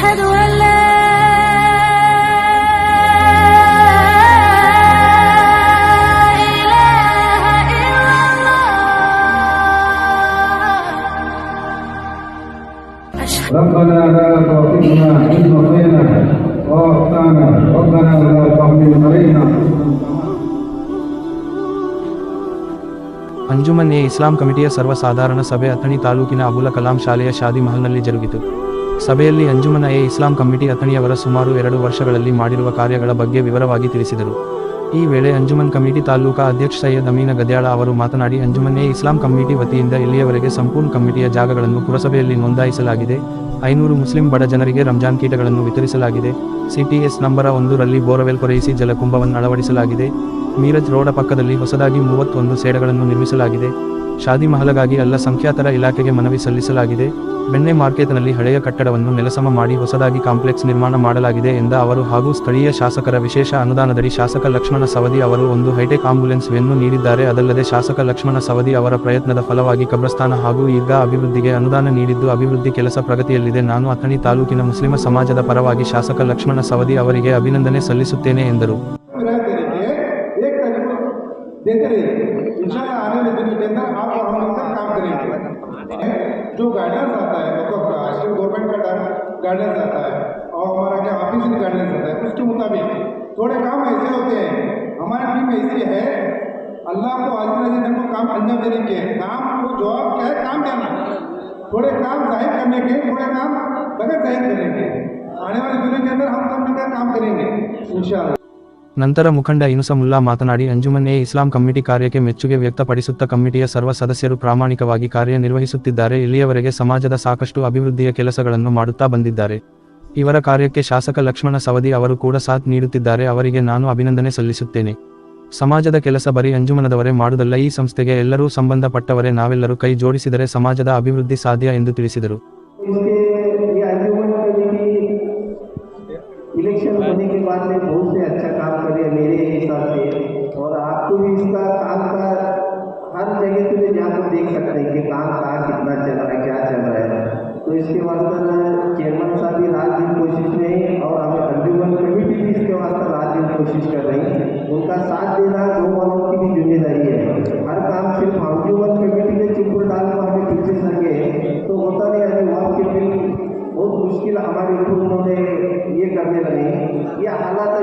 أشهد أن لا إله إلا الله أشهد ربنا لا تؤاخذنا إن نسينا وأخطأنا ربنا لا تحمل علينا Anjuman A ಇಸ್ಲಾಂ ಕಮಿಟಿಯ ಸರ್ವಸಾಧಾರಣ ಸಭೆ ಅಥಣಿ ತಾಲೂಕಿನ ಅಬುಲ ಕಲಾಂ ಶಾಲೆಯ ಶಾದಿ ಮಹಲ್ನಲ್ಲಿ ಜರುಗಿತು ಸಭೆಯಲ್ಲಿ ಅಂಜುಮನ ಎ. ಇಸ್ಲಾಂ ಕಮಿಟಿ ಅಥಣಿಯವರ ಸುಮಾರು ಎರಡು ವರ್ಷಗಳಲ್ಲಿ ಮಾಡಿರುವ ಕಾರ್ಯಗಳ ಬಗ್ಗೆ ವಿವರವಾಗಿ ತಿಳಿಸಿದರು. ಈ ವೇಳೆ ಅಂಜುಮನ್ ಕಮಿಟಿ ತಾಲೂಕಾ ಅಧ್ಯಕ್ಷ ಸೈಯದ್ ಅಮೀನ ಗದ್ಯಾಳ ಅವರು ಮಾತನಾಡಿ, ಅಂಜುಮನ್ ಎ. ಇಸ್ಲಾಂ ಕಮಿಟಿ ವತಿಯಿಂದ ಇಲ್ಲಿಯವರೆಗೆ ಸಂಪೂರ್ಣ ಕಮಿಟಿಯ ಜಾಗಗಳನ್ನು ಪುರಸಭೆಯಲ್ಲಿ ನೋಂದಾಯಿಸಲಾಗಿದೆ. ಐನೂರು ಮುಸ್ಲಿಂ ಬಡ ಜನರಿಗೆ ರಂಜಾನ್ ಕೀಟಗಳನ್ನು ವಿತರಿಸಲಾಗಿದೆ. ಸಿಟಿಎಸ್ ನಂಬರ ಒಂದರಲ್ಲಿ ಬೋರ್ವೆಲ್ ಕೊರೆಯಿಸಿ ಜಲಕುಂಭವನ್ನು ಅಳವಡಿಸಲಾಗಿದೆ. ಮೀರಜ್ ರೋಡ ಪಕ್ಕದಲ್ಲಿ ಹೊಸದಾಗಿ ಮೂವತ್ತೊಂದು ಸೇಡಗಳನ್ನು ನಿರ್ಮಿಸಲಾಗಿದೆ. ಶಾದಿ ಮಹಲಗಾಗಿ ಅಲ್ಲ ಸಂಖ್ಯಾತರ ಇಲಾಖೆಗೆ ಮನವಿ ಸಲ್ಲಿಸಲಾಗಿದೆ. ಬೆಣ್ಣೆ ಮಾರ್ಕೆಟ್ನಲ್ಲಿ ಹಳೆಯ ಕಟ್ಟಡವನ್ನು ನೆಲಸಮ ಮಾಡಿ ಹೊಸದಾಗಿ ಕಾಂಪ್ಲೆಕ್ಸ್ ನಿರ್ಮಾಣ ಮಾಡಲಾಗಿದೆ ಎಂದ ಅವರು ಹಾಗೂ ಸ್ಥಳೀಯ ಶಾಸಕರ ವಿಶೇಷ ಅನುದಾನದಡಿ ಶಾಸಕ ಲಕ್ಷ್ಮಣ ಸವದಿ ಅವರು ಒಂದು ಹೈಟೆಕ್ ಆಂಬ್ಯುಲೆನ್ಸ್ ವೆನ್ನು ನೀಡಿದ್ದಾರೆ. ಅದಲ್ಲದೆ ಶಾಸಕ ಲಕ್ಷ್ಮಣ ಸವದಿ ಅವರ ಪ್ರಯತ್ನದ ಫಲವಾಗಿ ಕಬ್ರಸ್ಥಾನ ಹಾಗೂ ಈಗ ಅಭಿವೃದ್ಧಿಗೆ ಅನುದಾನ ನೀಡಿದ್ದು ಅಭಿವೃದ್ಧಿ ಕೆಲಸ ಪ್ರಗತಿಯಲ್ಲಿದೆ. ನಾನು ಅಥಣಿ ತಾಲೂಕಿನ ಮುಸ್ಲಿಮ ಸಮಾಜದ ಪರವಾಗಿ ಶಾಸಕ ಲಕ್ಷ್ಮಣ ಸವದಿ ಅವರಿಗೆ ಅಭಿನಂದನೆ ಸಲ್ಲಿಸುತ್ತೇನೆ ಎಂದರು. जो गाइडेंस आता है, देखो आजकल गवर्नमेंट का गाइडेंस आता है, और हमारा क्या का गाइडेंस आता है, उसके मुताबिक थोड़े काम ऐसे होते हैं, हमारी टीम ऐसी है, अल्लाह को आजकल दिन को काम अंजाम देने के, काम को जवाब क्या है? काम देना थोड़े काम ज़ाहिर करने के, थोड़े काम बगैर ज़ाहिर करने के, आने वाले दिनों के अंदर हम सब मिलकर काम करेंगे, इंशाल्लाह। ನಂತರ ಮುಖಂಡ ಇನುಸಮುಲ್ಲಾ ಮಾತನಾಡಿ, ಅಂಜುಮನ್ ಎ ಇಸ್ಲಾಂ ಕಮಿಟಿ ಕಾರ್ಯಕ್ಕೆ ಮೆಚ್ಚುಗೆ ವ್ಯಕ್ತಪಡಿಸುತ್ತಾ ಕಮಿಟಿಯ ಸರ್ವ ಸದಸ್ಯರು ಪ್ರಾಮಾಣಿಕವಾಗಿ ಕಾರ್ಯನಿರ್ವಹಿಸುತ್ತಿದ್ದಾರೆ ಇಲ್ಲಿಯವರೆಗೆ ಸಮಾಜದ ಸಾಕಷ್ಟು ಅಭಿವೃದ್ಧಿಯ ಕೆಲಸಗಳನ್ನು ಮಾಡುತ್ತಾ ಬಂದಿದ್ದಾರೆ. ಇವರ ಕಾರ್ಯಕ್ಕೆ ಶಾಸಕ ಲಕ್ಷ್ಮಣ ಸವದಿ ಅವರು ಕೂಡ ಸಾಥ್ ನೀಡುತ್ತಿದ್ದಾರೆ. ಅವರಿಗೆ ನಾನು ಅಭಿನಂದನೆ ಸಲ್ಲಿಸುತ್ತೇನೆ. ಸಮಾಜದ ಕೆಲಸ ಬರೀ ಅಂಜುಮನದವರೇ ಮಾಡುವುದಲ್ಲ, ಈ ಸಂಸ್ಥೆಗೆ ಎಲ್ಲರೂ ಸಂಬಂಧಪಟ್ಟವರೇ. ನಾವೆಲ್ಲರೂ ಕೈ ಜೋಡಿಸಿದರೆ ಸಮಾಜದ ಅಭಿವೃದ್ಧಿ ಸಾಧ್ಯ ಎಂದು ತಿಳಿಸಿದರು. भी इसका काम का, हर जगह पे जहाँ पर देख सकते हैं कि काम कहाँ कितना चल रहा है, क्या चल रहा है। तो इसके वास्ते चेयरमैन साहब भी रात दिन कोशिश में हैं और हमें अंजुमन कमेटी भी इसके वास्ते रात दिन कोशिश कर रही है। उनका साथ देना दो वालों की भी ज़िम्मेदारी है। हर काम सिर्फ़ अंजुमन कमेटी के चिपुर डाल को हमें पीछे सके तो होता नहीं अभी वहाँ के बहुत मुश्किल हमारे ऊपर उन्होंने ये करने लगे ये हालात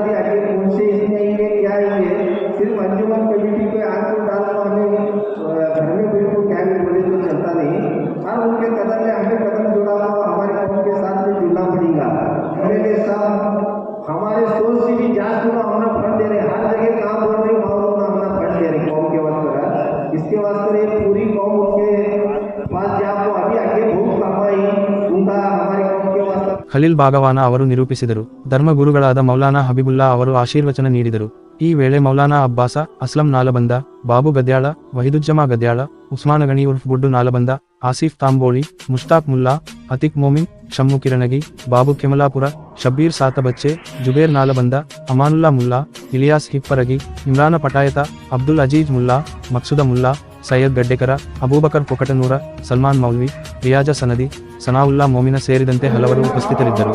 ಖಲೀಲ್ ಭಾಗವಾನ ಅವರು ನಿರೂಪಿಸಿದರು. ಧರ್ಮಗುರುಗಳಾದ ಮೌಲಾನಾ ಹಬೀಬುಲ್ಲಾ ಅವರು ಆಶೀರ್ವಚನ ನೀಡಿದರು. ಈ ವೇಳೆ ಮೌಲಾನಾ ಅಬ್ಬಾಸ, ಅಸ್ಲಂ ನಾಲಬಂದ, ಬಾಬು ಗದ್ಯಾಳ, ವಹಿದುಜ್ಜಮಾ ಗದ್ಯಾಳ, ಉಸ್ಮಾನ್ ಗಣಿ ಉರ್ಫ್ ಗುಡ್ಡು ನಾಲಬಂದ, ಆಸಿಫ್ ತಾಂಬೋಳಿ, ಮುಷ್ತಾಕ್ ಮುಲ್ಲಾ, ಅತಿಕ್ ಮೋಮಿನ್, ಶಮ್ಮು ಕಿರಣಗಿ, ಬಾಬು ಕೆಮಲಾಪುರ, ಶಬ್ಬೀರ್ ಸಾತಬಚ್ಚೆ, ಜುಬೇರ್ ನಾಲಬಂದ, ಅಮಾನುಲ್ಲಾ ಮುಲ್ಲಾ, ಇಲಿಯಾಸ್ ಹಿಪ್ಪರಗಿ, ಇಮ್ರಾನ ಪಟಾಯತ, ಅಬ್ದುಲ್ ಅಜೀಜ್ ಮುಲ್ಲಾ, ಮಕ್ಸುದ ಮುಲ್ಲಾ ಸೈಯದ್ ಬೆಡ್ಡೆಕರ ಅಬೂಬಕರ್ ಪೊಕಟನೂರ ಸಲ್ಮಾನ್ ಮೌಲ್ವಿ ರಿಯಾಜ ಸನದಿ ಸನಾವುಲ್ಲಾ ಮೋಮಿನ ಸೇರಿದಂತೆ ಹಲವರು ಉಪಸ್ಥಿತರಿದ್ದರು.